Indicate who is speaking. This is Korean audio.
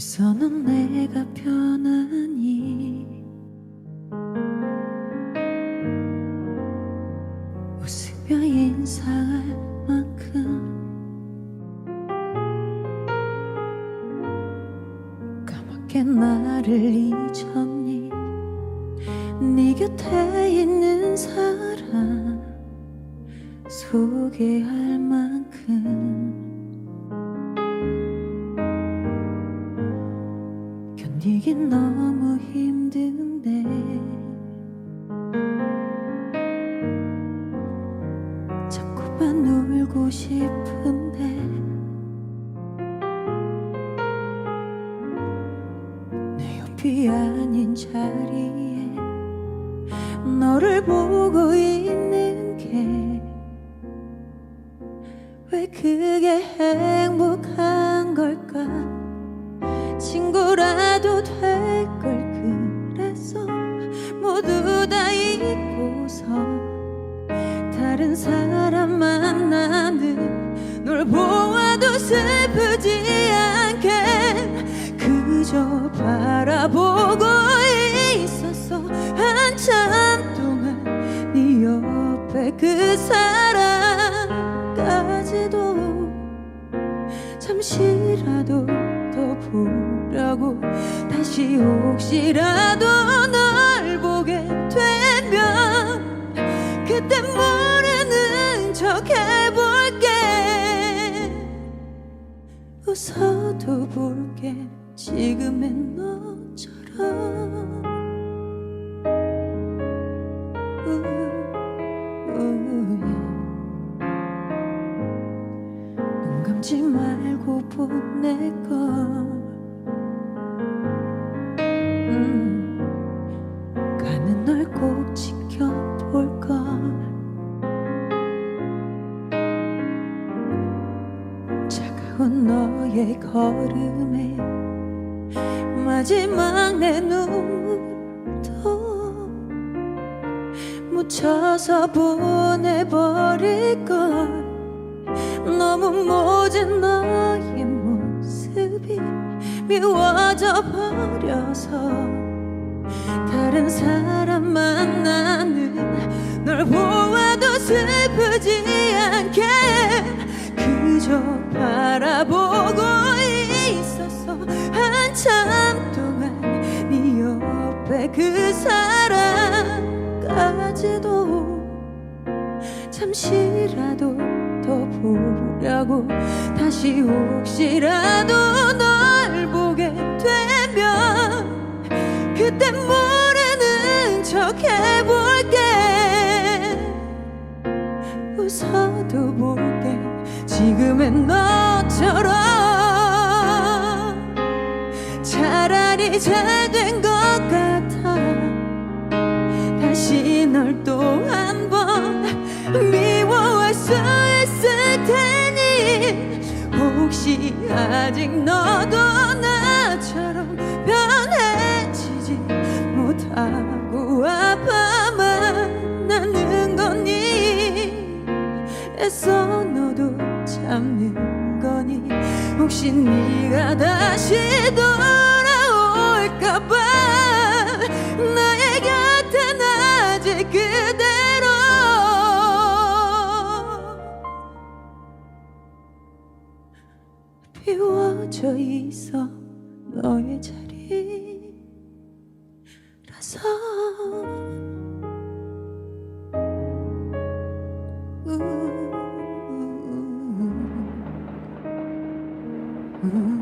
Speaker 1: 벌써 넌 내가 편하니 웃으며 인사할 만큼 까맣게 나를 잊었니? 네 곁에 있는 사람 소개할 만큼 견디긴 너무 힘든데. 자꾸만 울고 싶은데. 내 옆이 아닌 자리에 너를 보고 있는 게 왜 그게 행복한 걸까 친구라도 될 걸 그랬어 모두 다 잊고서 다른 사람 만나는 널 보아도 슬프지 않게 그저 바라보고 있었어. 한참 동안 네 옆에 그 사람까지도 잠시라도 더 보려고. 다시 혹시라도 널 보게 되면 그때 모르는 척 해볼게. 웃어도 볼게. 지금의 너처럼. 우, 우, 눈 감지 말고 보내걸. 음, 가는 널 꼭 지켜볼걸 차가운 너의 걸음에 마지막 내 눈물도 묻혀서 보내버 미워져 버려서 다른 사람 만나는 널 보아도 슬프지 않게 그저 바라보고 있었어. 한참 동안 네 옆에 그 사람까지도 잠시라도 더 보려고 다시 혹시라도 웃어도 볼게 지금의 너처럼 차라리 잘 된 것 같아. 다시 널 또 한 번 미워할 수 있을 테니. 혹시 아직 너도 나처럼 변해지지 못하고 애써 너도 참는 거니? 혹시 네가 다시 돌아올까봐 나의 곁엔 아직 그대로. 비워져 있어 너의 자리 Mm-hmm.